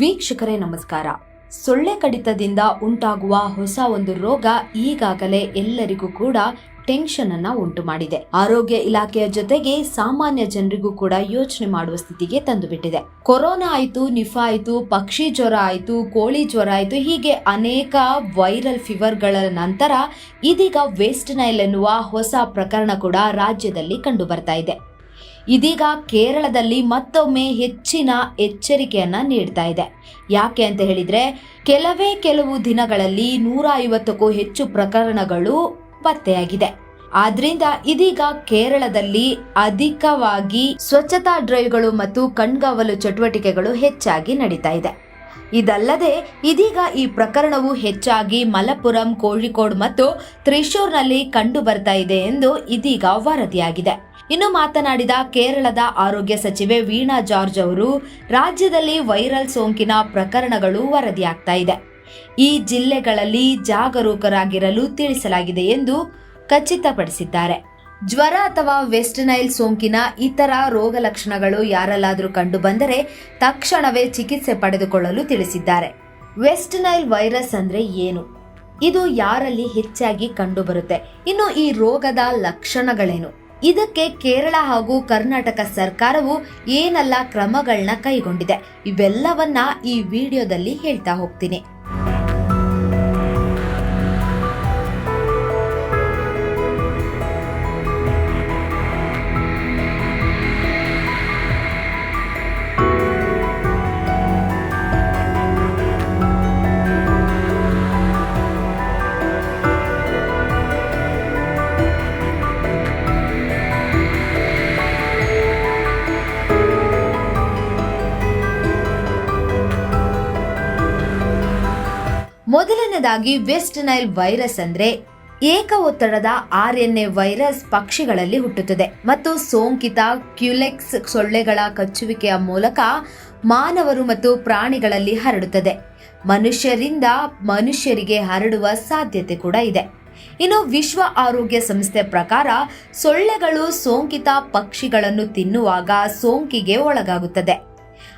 ವೀಕ್ಷಕರೇ ನಮಸ್ಕಾರ. ಸೊಳ್ಳೆ ಕಡಿತದಿಂದ ಉಂಟಾಗುವ ಹೊಸ ಒಂದು ರೋಗ ಈಗಾಗಲೇ ಎಲ್ಲರಿಗೂ ಕೂಡ ಟೆನ್ಷನ್ ಅನ್ನ ಉಂಟು ಮಾಡಿದೆ. ಆರೋಗ್ಯ ಇಲಾಖೆಯ ಜೊತೆಗೆ ಸಾಮಾನ್ಯ ಜನರಿಗೂ ಕೂಡ ಯೋಚನೆ ಮಾಡುವ ಸ್ಥಿತಿಗೆ ತಂದುಬಿಟ್ಟಿದೆ. ಕೊರೋನಾ ಆಯ್ತು, ನಿಫಾ ಆಯ್ತು, ಪಕ್ಷಿ ಜ್ವರ ಆಯ್ತು, ಕೋಳಿ ಜ್ವರ ಆಯ್ತು, ಹೀಗೆ ಅನೇಕ ವೈರಲ್ ಫೀವರ್ಗಳ ನಂತರ ಇದೀಗ ವೆಸ್ಟ್ ನೈಲ್ ಎನ್ನುವ ಹೊಸ ಪ್ರಕರಣ ಕೂಡ ರಾಜ್ಯದಲ್ಲಿ ಕಂಡು ಬರ್ತಾ ಇದೆ. ಇದೀಗ ಕೇರಳದಲ್ಲಿ ಮತ್ತೊಮ್ಮೆ ಹೆಚ್ಚಿನ ಎಚ್ಚರಿಕೆಯನ್ನ ನೀಡ್ತಾ ಇದೆ. ಯಾಕೆ ಅಂತ ಹೇಳಿದ್ರೆ, ಕೆಲವೇ ಕೆಲವು ದಿನಗಳಲ್ಲಿ ನೂರ ಐವತ್ತಕ್ಕೂ ಹೆಚ್ಚು ಪ್ರಕರಣಗಳು ಪತ್ತೆಯಾಗಿದೆ. ಆದ್ರಿಂದ ಇದೀಗ ಕೇರಳದಲ್ಲಿ ಅಧಿಕವಾಗಿ ಸ್ವಚ್ಛತಾ ಡ್ರೈವ್ಗಳು ಮತ್ತು ಕಣ್ಗಾವಲು ಚಟುವಟಿಕೆಗಳು ಹೆಚ್ಚಾಗಿ ನಡೀತಾ ಇದೆ. ಇದಲ್ಲದೆ, ಇದೀಗ ಈ ಪ್ರಕರಣವು ಹೆಚ್ಚಾಗಿ ಮಲಪುರಂ ಕೋಳಿಕೋಡ್ ಮತ್ತು ತ್ರಿಶೂರ್ನಲ್ಲಿ ಕಂಡು ಬರ್ತಾ ಇದೆ ಎಂದು ಇದೀಗ ವರದಿಯಾಗಿದೆ. ಇನ್ನು ಮಾತನಾಡಿದ ಕೇರಳದ ಆರೋಗ್ಯ ಸಚಿವೆ ವೀಣಾ ಜಾರ್ಜ್ ಅವರು, ರಾಜ್ಯದಲ್ಲಿ ವೈರಲ್ ಸೋಂಕಿನ ಪ್ರಕರಣಗಳು ವರದಿಯಾಗ್ತಾ ಇದೆ. ಈ ಜಿಲ್ಲೆಗಳಲ್ಲಿ ಜಾಗರೂಕರಾಗಿರಲು ತಿಳಿಸಲಾಗಿದೆ ಎಂದು ಖಚಿತಪಡಿಸಿದ್ದಾರೆ. ಜ್ವರ ಅಥವಾ ವೆಸ್ಟ್ ನೈಲ್ ಸೋಂಕಿನ ಇತರ ರೋಗ ಲಕ್ಷಣಗಳು ಯಾರಲ್ಲಾದರೂ ಕಂಡು ಬಂದರೆ ತಕ್ಷಣವೇ ಚಿಕಿತ್ಸೆ ಪಡೆದುಕೊಳ್ಳಲು ತಿಳಿಸಿದ್ದಾರೆ. ವೆಸ್ಟ್ ನೈಲ್ ವೈರಸ್ ಅಂದ್ರೆ ಏನು? ಇದು ಯಾರಲ್ಲಿ ಹೆಚ್ಚಾಗಿ ಕಂಡುಬರುತ್ತೆ? ಇನ್ನು ಈ ರೋಗದ ಲಕ್ಷಣಗಳೇನು? ಇದಕ್ಕೆ ಕೇರಳ ಹಾಗೂ ಕರ್ನಾಟಕ ಸರ್ಕಾರವು ಏನೆಲ್ಲ ಕ್ರಮಗಳನ್ನ ಕೈಗೊಂಡಿದೆ ಇವೆಲ್ಲವನ್ನ ಈ ವಿಡಿಯೋದಲ್ಲಿ ಹೇಳ್ತಾ ಹೋಗ್ತೀನಿ. ಮೊದಲನೇದಾಗಿ ವೆಸ್ಟ್ ನೈಲ್ ವೈರಸ್ ಅಂದ್ರೆ ಏಕ ಒತ್ತಡದ ಆರ್ ಎನ್ ಎ ವೈರಸ್ ಪಕ್ಷಿಗಳಲ್ಲಿ ಹುಟ್ಟುತ್ತದೆ. ಮತ್ತು ಸೋಂಕಿತ ಕ್ಯುಲೆಕ್ಸ್ ಸೊಳ್ಳೆಗಳ ಕಚ್ಚುವಿಕೆಯ ಮೂಲಕ ಮಾನವರು ಮತ್ತು ಪ್ರಾಣಿಗಳಲ್ಲಿ ಹರಡುತ್ತದೆ. ಮನುಷ್ಯರಿಂದ ಮನುಷ್ಯರಿಗೆ ಹರಡುವ ಸಾಧ್ಯತೆ ಕೂಡ ಇದೆ. ಇನ್ನು ವಿಶ್ವ ಆರೋಗ್ಯ ಸಂಸ್ಥೆ ಪ್ರಕಾರ ಸೊಳ್ಳೆಗಳು ಸೋಂಕಿತ ಪಕ್ಷಿಗಳನ್ನು ತಿನ್ನುವಾಗ ಸೋಂಕಿಗೆ ಒಳಗಾಗುತ್ತದೆ.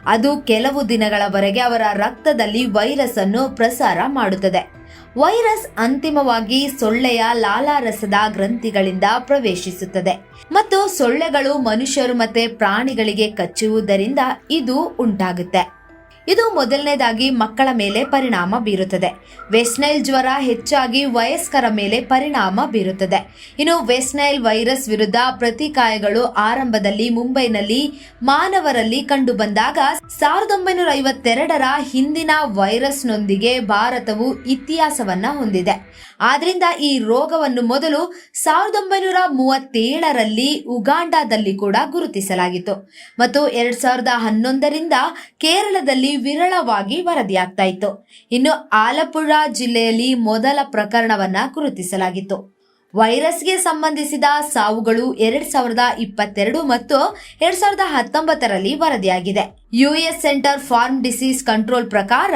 ಅದು ಕೆಲವು ದಿನಗಳವರೆಗೆ ಅವರ ರಕ್ತದಲ್ಲಿ ವೈರಸ್ ಅನ್ನು ಪ್ರಸಾರ ಮಾಡುತ್ತದೆ. ವೈರಸ್ ಅಂತಿಮವಾಗಿ ಸೊಳ್ಳೆಯ ಲಾಲಾರಸದ ಗ್ರಂಥಿಗಳಿಂದ ಪ್ರವೇಶಿಸುತ್ತದೆ. ಮತ್ತು ಸೊಳ್ಳೆಗಳು ಮನುಷ್ಯರು ಮತ್ತೆ ಪ್ರಾಣಿಗಳಿಗೆ ಕಚ್ಚುವುದರಿಂದ ಇದು ಉಂಟಾಗುತ್ತೆ. ಇದು ಮೊದಲನೇದಾಗಿ ಮಕ್ಕಳ ಮೇಲೆ ಪರಿಣಾಮ ಬೀರುತ್ತದೆ. ವೆಸ್ನೈಲ್ ಜ್ವರ ಹೆಚ್ಚಾಗಿ ವಯಸ್ಕರ ಮೇಲೆ ಪರಿಣಾಮ ಬೀರುತ್ತದೆ. ಇನ್ನು ವೆಸ್ನೈಲ್ ವೈರಸ್ ವಿರುದ್ಧ ಪ್ರತಿಕಾಯಗಳು ಆರಂಭದಲ್ಲಿ ಮುಂಬೈನಲ್ಲಿ ಮಾನವರಲ್ಲಿ ಕಂಡುಬಂದಾಗ ಸಾವಿರದ ಒಂಬೈನೂರ ಐವತ್ತೆರಡರ ಹಿಂದಿನ ವೈರಸ್ನೊಂದಿಗೆ ಭಾರತವು ಇತಿಹಾಸವನ್ನ ಹೊಂದಿದೆ. ಆದ್ರಿಂದ ಈ ರೋಗವನ್ನು ಮೊದಲು ಸಾವಿರದ ಒಂಬೈನೂರ ಮೂವತ್ತೇಳರಲ್ಲಿ ಉಗಾಂಡಾದಲ್ಲಿ ಕೂಡ ಗುರುತಿಸಲಾಗಿತ್ತು. ಮತ್ತು ಎರಡ್ ಸಾವಿರದ ಹನ್ನೊಂದರಿಂದ ಕೇರಳದಲ್ಲಿ ವಿರಳವಾಗಿ ವರದಿಯಾಗ್ತಾ ಇತ್ತು ಇನ್ನು ಆಲಪ್ಪುಳ ಜಿಲ್ಲೆಯಲ್ಲಿ ಮೊದಲ ಪ್ರಕರಣವನ್ನ ಗುರುತಿಸಲಾಗಿತ್ತು. ವೈರಸ್ಗೆ ಸಂಬಂಧಿಸಿದ ಸಾವುಗಳು ಎರಡ್ ಸಾವಿರದ ಇಪ್ಪತ್ತೆರಡು ಮತ್ತು ಎರಡ್ ಸಾವಿರದ ಹತ್ತೊಂಬತ್ತರಲ್ಲಿ ವರದಿಯಾಗಿದೆ. US centre for disease control ಪ್ರಕಾರ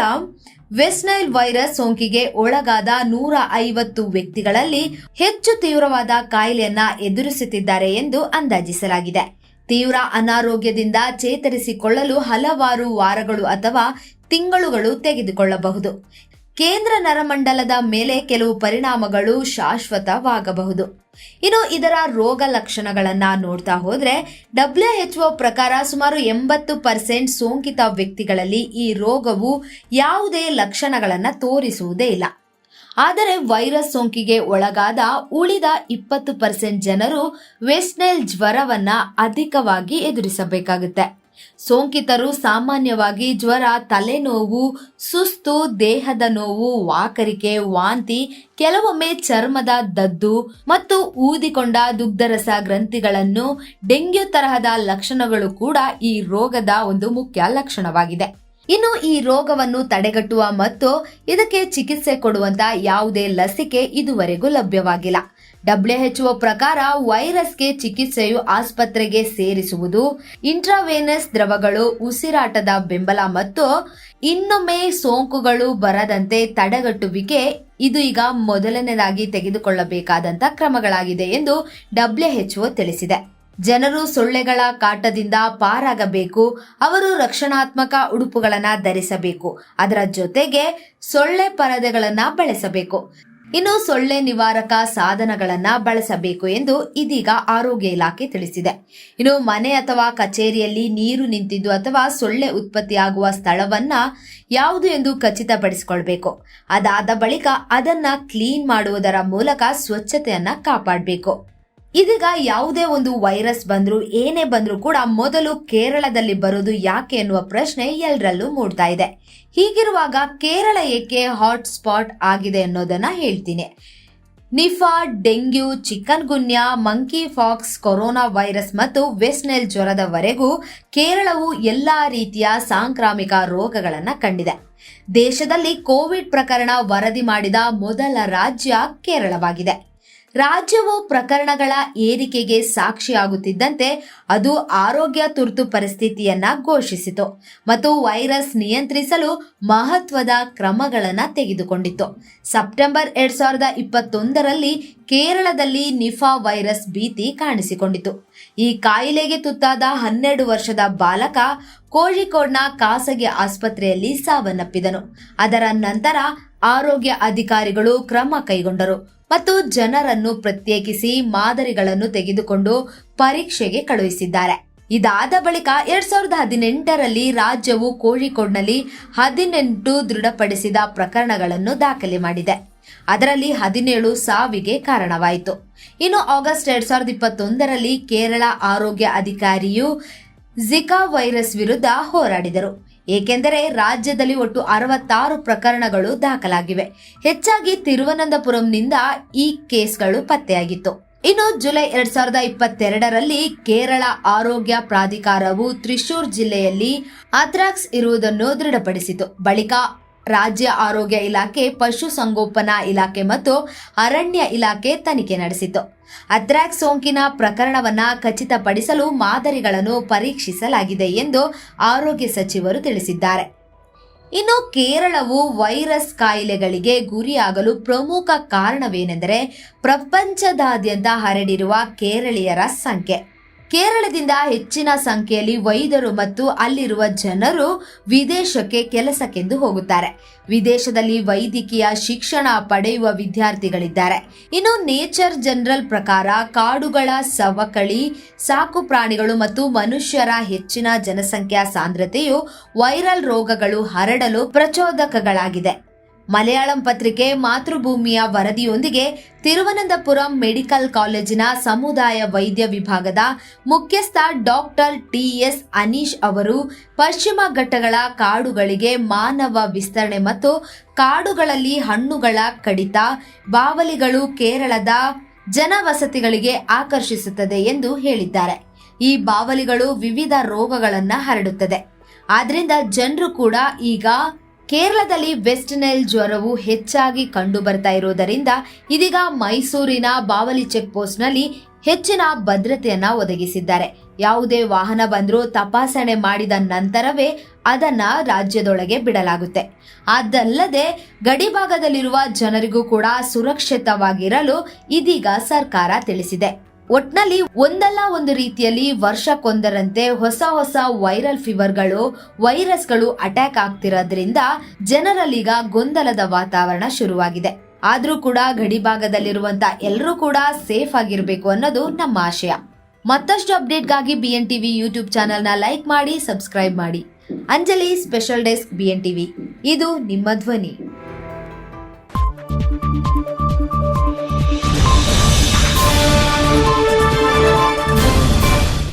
ವೆಸ್ನೈಲ್ ವೈರಸ್ ಸೋಂಕಿಗೆ ಒಳಗಾದ ನೂರ ಐವತ್ತು ವ್ಯಕ್ತಿಗಳಲ್ಲಿ ಹೆಚ್ಚು ತೀವ್ರವಾದ ಕಾಯಿಲೆಯನ್ನ ಎದುರಿಸುತ್ತಿದ್ದಾರೆ ಎಂದು ಅಂದಾಜಿಸಲಾಗಿದೆ. ತೀವ್ರ ಅನಾರೋಗ್ಯದಿಂದ ಚೇತರಿಸಿಕೊಳ್ಳಲು ಹಲವಾರು ವಾರಗಳು ಅಥವಾ ತಿಂಗಳುಗಳು ತೆಗೆದುಕೊಳ್ಳಬಹುದು. ಕೇಂದ್ರ ನರಮಂಡಲದ ಮೇಲೆ ಕೆಲವು ಪರಿಣಾಮಗಳು ಶಾಶ್ವತವಾಗಬಹುದು. ಇನ್ನು ಇದರ ರೋಗ ಲಕ್ಷಣಗಳನ್ನ ನೋಡ್ತಾ ಹೋದ್ರೆ ಡಬ್ಲ್ಯೂಎಚ್ಒ ಪ್ರಕಾರ ಸುಮಾರು ಎಂಬತ್ತು ಪರ್ಸೆಂಟ್ ಸೋಂಕಿತ ವ್ಯಕ್ತಿಗಳಲ್ಲಿ ಈ ರೋಗವು ಯಾವುದೇ ಲಕ್ಷಣಗಳನ್ನು ತೋರಿಸುವುದೇ ಇಲ್ಲ. ಆದರೆ ವೈರಸ್ ಸೋಂಕಿಗೆ ಒಳಗಾದ ಉಳಿದ ಇಪ್ಪತ್ತು ಪರ್ಸೆಂಟ್ ಜನರು ವೆಸ್ಟ್ನೈಲ್ ಜ್ವರವನ್ನ ಅಧಿಕವಾಗಿ ಎದುರಿಸಬೇಕಾಗುತ್ತೆ. ಸೋಂಕಿತರು ಸಾಮಾನ್ಯವಾಗಿ ಜ್ವರ, ತಲೆನೋವು, ಸುಸ್ತು, ದೇಹದ ನೋವು, ವಾಕರಿಕೆ, ವಾಂತಿ, ಕೆಲವೊಮ್ಮೆ ಚರ್ಮದ ದದ್ದು ಮತ್ತು ಊದಿಕೊಂಡ ದುಗ್ಧರಸ ಗ್ರಂಥಿಗಳನ್ನು ಡೆಂಗ್ಯೂ ತರಹದ ಲಕ್ಷಣಗಳು ಕೂಡ ಈ ರೋಗದ ಒಂದು ಮುಖ್ಯ ಲಕ್ಷಣವಾಗಿದೆ. ಇನ್ನು ಈ ರೋಗವನ್ನು ತಡೆಗಟ್ಟುವ ಮತ್ತು ಇದಕ್ಕೆ ಚಿಕಿತ್ಸೆ ಕೊಡುವಂತ ಯಾವುದೇ ಲಸಿಕೆ ಇದುವರೆಗೂ ಲಭ್ಯವಾಗಿಲ್ಲ. ಡಬ್ಲ್ಯೂಎಚ್ಒ ಪ್ರಕಾರ ವೈರಸ್ಗೆ ಚಿಕಿತ್ಸೆಯು ಆಸ್ಪತ್ರೆಗೆ ಸೇರಿಸುವುದು, ಇಂಟ್ರಾವೇನಸ್ ದ್ರವಗಳು, ಉಸಿರಾಟದ ಬೆಂಬಲ ಮತ್ತು ಇನ್ನೊಮ್ಮೆ ಸೋಂಕುಗಳು ಬರದಂತೆ ತಡೆಗಟ್ಟುವಿಕೆ ಇದು ಈಗ ಮೊದಲನೇದಾಗಿ ತೆಗೆದುಕೊಳ್ಳಬೇಕಾದಂತ ಕ್ರಮಗಳಾಗಿದೆ ಎಂದು ಡಬ್ಲ್ಯೂಎಚ್ಒ ತಿಳಿಸಿದೆ. ಜನರು ಸೊಳ್ಳೆಗಳ ಕಾಟದಿಂದ ಪಾರಾಗಬೇಕು, ಅವರು ರಕ್ಷಣಾತ್ಮಕ ಉಡುಪುಗಳನ್ನು ಧರಿಸಬೇಕು, ಅದರ ಜೊತೆಗೆ ಸೊಳ್ಳೆ ಪರದೆಗಳನ್ನು ಬಳಸಬೇಕು. ಇನ್ನು ಸೊಳ್ಳೆ ನಿವಾರಕ ಸಾಧನಗಳನ್ನು ಬಳಸಬೇಕು ಎಂದು ಇದೀಗ ಆರೋಗ್ಯ ಇಲಾಖೆ ತಿಳಿಸಿದೆ. ಇನ್ನು ಮನೆ ಅಥವಾ ಕಚೇರಿಯಲ್ಲಿ ನೀರು ನಿಂತಿದ್ದು ಅಥವಾ ಸೊಳ್ಳೆ ಉತ್ಪತ್ತಿಯಾಗುವ ಸ್ಥಳವನ್ನ ಯಾವುದು ಎಂದು ಖಚಿತಪಡಿಸಿಕೊಳ್ಬೇಕು. ಅದಾದ ಬಳಿಕ ಅದನ್ನ ಕ್ಲೀನ್ ಮಾಡುವುದರ ಮೂಲಕ ಸ್ವಚ್ಛತೆಯನ್ನ ಕಾಪಾಡಬೇಕು. ಇದೀಗ ಯಾವುದೇ ಒಂದು ವೈರಸ್ ಬಂದ್ರು, ಏನೇ ಬಂದ್ರು ಕೂಡ ಮೊದಲು ಕೇರಳದಲ್ಲಿ ಬರೋದು ಯಾಕೆ ಎನ್ನುವ ಪ್ರಶ್ನೆ ಎಲ್ಲರಲ್ಲೂ ಮೂಡ್ತಾ ಇದೆ. ಹೀಗಿರುವಾಗ ಕೇರಳ ಏಕೆ ಹಾಟ್ ಸ್ಪಾಟ್ ಆಗಿದೆ ಅನ್ನೋದನ್ನ ಹೇಳ್ತೀನಿ. Nipah, dengue chikungunya monkeypox, corona virus ಮತ್ತು ವೆಸ್ಟ್ ನೈಲ್ ಜ್ವರದವರೆಗೂ ಕೇರಳವು ಎಲ್ಲಾ ರೀತಿಯ ಸಾಂಕ್ರಾಮಿಕ ರೋಗಗಳನ್ನು ಕಂಡಿದೆ. ದೇಶದಲ್ಲಿ ಕೋವಿಡ್ ಪ್ರಕರಣ ವರದಿ ಮಾಡಿದ ಮೊದಲ ರಾಜ್ಯ ಕೇರಳವಾಗಿದೆ. ರಾಜ್ಯವು ಪ್ರಕರಣಗಳ ಏರಿಕೆಗೆ ಸಾಕ್ಷಿಯಾಗುತ್ತಿದ್ದಂತೆ ಅದು ಆರೋಗ್ಯ ತುರ್ತು ಪರಿಸ್ಥಿತಿಯನ್ನ ಘೋಷಿಸಿತು ಮತ್ತು ವೈರಸ್ ನಿಯಂತ್ರಿಸಲು ಮಹತ್ವದ ಕ್ರಮಗಳನ್ನು ತೆಗೆದುಕೊಂಡಿತು ಸೆಪ್ಟೆಂಬರ್ ಎರಡ್ ಸಾವಿರದ ಇಪ್ಪತ್ತೊಂದರಲ್ಲಿ ಕೇರಳದಲ್ಲಿ ನಿಫಾ ವೈರಸ್ ಭೀತಿ ಕಾಣಿಸಿಕೊಂಡಿತು ಈ ಕಾಯಿಲೆಗೆ ತುತ್ತಾದ ಹನ್ನೆರಡು ವರ್ಷದ ಬಾಲಕ ಕೋಳಿಕೋಡ್ನ ಖಾಸಗಿ ಆಸ್ಪತ್ರೆಯಲ್ಲಿ ಸಾವನ್ನಪ್ಪಿದನು. ಅದರ ನಂತರ ಆರೋಗ್ಯ ಅಧಿಕಾರಿಗಳು ಕ್ರಮ ಕೈಗೊಂಡರು. ಮತ್ತು ಜನರನ್ನು ಪ್ರತ್ಯೇಕಿಸಿ ಮಾದರಿಗಳನ್ನು ತೆಗೆದುಕೊಂಡು ಪರೀಕ್ಷೆಗೆ ಕಳುಹಿಸಿದ್ದಾರೆ. ಇದಾದ ಬಳಿಕ ಎರಡ್ ಸಾವಿರದ ಹದಿನೆಂಟರಲ್ಲಿ ರಾಜ್ಯವು ಕೋಳಿಕೋಡ್ನಲ್ಲಿ ಹದಿನೆಂಟು ದೃಢಪಡಿಸಿದ ಪ್ರಕರಣಗಳನ್ನು ದಾಖಲೆ ಮಾಡಿದೆ. ಅದರಲ್ಲಿ ಹದಿನೇಳು ಸಾವಿಗೆ ಕಾರಣವಾಯಿತು. ಇನ್ನು ಆಗಸ್ಟ್ ಎರಡ್ ಸಾವಿರದ ಇಪ್ಪತ್ತೊಂದರಲ್ಲಿ ಕೇರಳ ಆರೋಗ್ಯ ಅಧಿಕಾರಿಯು ಜಿಕಾ ವೈರಸ್ ವಿರುದ್ಧ ಹೋರಾಡಿದರು. ಏಕೆಂದರೆ ರಾಜ್ಯದಲ್ಲಿ ಒಟ್ಟು ಅರವತ್ತಾರು ಪ್ರಕರಣಗಳು ದಾಖಲಾಗಿವೆ. ಹೆಚ್ಚಾಗಿ ತಿರುವನಂತಪುರಂನಿಂದ ಈ ಕೇಸ್ಗಳು ಪತ್ತೆಯಾಗಿತ್ತು. ಇನ್ನು ಜುಲೈ ಎರಡ್ ಸಾವಿರದ ಇಪ್ಪತ್ತೆರಡರಲ್ಲಿ ಕೇರಳ ಆರೋಗ್ಯ ಪ್ರಾಧಿಕಾರವು ತ್ರಿಶೂರ್ ಜಿಲ್ಲೆಯಲ್ಲಿ ಅಥ್ರಾಕ್ಸ್ ಇರುವುದನ್ನು ದೃಢಪಡಿಸಿತು. ಬಳಿಕ ರಾಜ್ಯ ಆರೋಗ್ಯ ಇಲಾಖೆ ಪಶುಸಂಗೋಪನಾ ಇಲಾಖೆ ಮತ್ತು ಅರಣ್ಯ ಇಲಾಖೆ ತನಿಖೆ ನಡೆಸಿತು ಅದ್ರಾಕ್ ಸೋಂಕಿನ ಪ್ರಕರಣವನ್ನ ಖಚಿತಪಡಿಸಲು ಮಾದರಿಗಳನ್ನು ಪರೀಕ್ಷಿಸಲಾಗಿದೆ ಎಂದು ಆರೋಗ್ಯ ಸಚಿವರು ತಿಳಿಸಿದ್ದಾರೆ. ಇನ್ನು ಕೇರಳವು ವೈರಸ್ ಕಾಯಿಲೆಗಳಿಗೆ ಗುರಿಯಾಗಲು ಪ್ರಮುಖ ಕಾರಣವೇನೆಂದರೆ ಪ್ರಪಂಚದಾದ್ಯಂತ ಹರಡಿರುವ ಕೇರಳೀಯರ ಸಂಖ್ಯೆ. ಕೇರಳದಿಂದ ಹೆಚ್ಚಿನ ಸಂಖ್ಯೆಯಲ್ಲಿ ವೈದ್ಯರು ಮತ್ತು ಅಲ್ಲಿರುವ ಜನರು ವಿದೇಶಕ್ಕೆ ಕೆಲಸಕ್ಕೆಂದು ಹೋಗುತ್ತಾರೆ. ವಿದೇಶದಲ್ಲಿ ವೈದ್ಯಕೀಯ ಶಿಕ್ಷಣ ಪಡೆಯುವ ವಿದ್ಯಾರ್ಥಿಗಳಿದ್ದಾರೆ. ಇನ್ನು ನೇಚರ್ ಜನರಲ್ ಪ್ರಕಾರ ಕಾಡುಗಳ ಸವಕಳಿ, ಸಾಕು ಪ್ರಾಣಿಗಳು ಮತ್ತು ಮನುಷ್ಯರ ಹೆಚ್ಚಿನ ಜನಸಂಖ್ಯಾ ಸಾಂದ್ರತೆಯು ವೈರಲ್ ರೋಗಗಳು ಹರಡಲು ಪ್ರಚೋದಕಗಳಾಗಿದೆ. ಮಲಯಾಳಂ ಪತ್ರಿಕೆ ಮಾತೃಭೂಮಿಯ ವರದಿಯೊಂದಿಗೆ ತಿರುವನಂತಪುರಂ ಮೆಡಿಕಲ್ ಕಾಲೇಜಿನ ಸಮುದಾಯ ವೈದ್ಯ ವಿಭಾಗದ ಮುಖ್ಯಸ್ಥ ಡಾಕ್ಟರ್ ಟಿಎಸ್ ಅನೀಶ್ ಅವರು ಪಶ್ಚಿಮ ಘಟ್ಟಗಳ ಕಾಡುಗಳಿಗೆ ಮಾನವ ವಿಸ್ತರಣೆ ಮತ್ತು ಕಾಡುಗಳಲ್ಲಿ ಹಣ್ಣುಗಳ ಕಡಿತ ಬಾವಲಿಗಳು ಕೇರಳದ ಜನವಸತಿಗಳಿಗೆ ಆಕರ್ಷಿಸುತ್ತದೆ ಎಂದು ಹೇಳಿದ್ದಾರೆ. ಈ ಬಾವಲಿಗಳು ವಿವಿಧ ರೋಗಗಳನ್ನು ಹರಡುತ್ತದೆ. ಆದ್ರಿಂದ ಜನರು ಕೂಡ ಈಗ ಕೇರಳದಲ್ಲಿ ವೆಸ್ಟ್ ನೈಲ್ ಜ್ವರವು ಹೆಚ್ಚಾಗಿ ಕಂಡು ಬರ್ತಾ ಇರುವುದರಿಂದ ಇದೀಗ ಮೈಸೂರಿನ ಬಾವಲಿ ಚೆಕ್ ಪೋಸ್ಟ್ನಲ್ಲಿ ಹೆಚ್ಚಿನ ಭದ್ರತೆಯನ್ನ ಒದಗಿಸಿದ್ದಾರೆ. ಯಾವುದೇ ವಾಹನ ಬಂದರೂ ತಪಾಸಣೆ ಮಾಡಿದ ನಂತರವೇ ಅದನ್ನ ರಾಜ್ಯದೊಳಗೆ ಬಿಡಲಾಗುತ್ತೆ. ಅದಲ್ಲದೆ ಗಡಿಭಾಗದಲ್ಲಿರುವ ಜನರಿಗೂ ಕೂಡ ಸುರಕ್ಷಿತವಾಗಿರಲು ಇದೀಗ ಸರ್ಕಾರ ತಿಳಿಸಿದೆ. ಒಟ್ನಲ್ಲಿ ಒಂದಲ್ಲ ಒಂದು ರೀತಿಯಲ್ಲಿ ವರ್ಷಕ್ಕೊಂದರಂತೆ ಹೊಸ ಹೊಸ ವೈರಲ್ ಫೀವರ್ಗಳು, ವೈರಸ್ಗಳು ಅಟ್ಯಾಕ್ ಆಗ್ತಿರೋದ್ರಿಂದ ಜನರಲ್ಲೀಗ ಗೊಂದಲದ ವಾತಾವರಣ ಶುರುವಾಗಿದೆ. ಆದ್ರೂ ಕೂಡ ಗಡಿಭಾಗದಲ್ಲಿರುವಂತ ಎಲ್ಲರೂ ಕೂಡ ಸೇಫ್ ಆಗಿರಬೇಕು ಅನ್ನೋದು ನಮ್ಮ ಆಶಯ. ಮತ್ತಷ್ಟು ಅಪ್ಡೇಟ್ಗಾಗಿ ಬಿ ಎನ್ ಟಿವಿ ಯೂಟ್ಯೂಬ್ ಚಾನೆಲ್ನ ಲೈಕ್ ಮಾಡಿ, ಸಬ್ಸ್ಕ್ರೈಬ್ ಮಾಡಿ. Anjali special desk B N TV ಇದು ನಿಮ್ಮ ಧ್ವನಿ.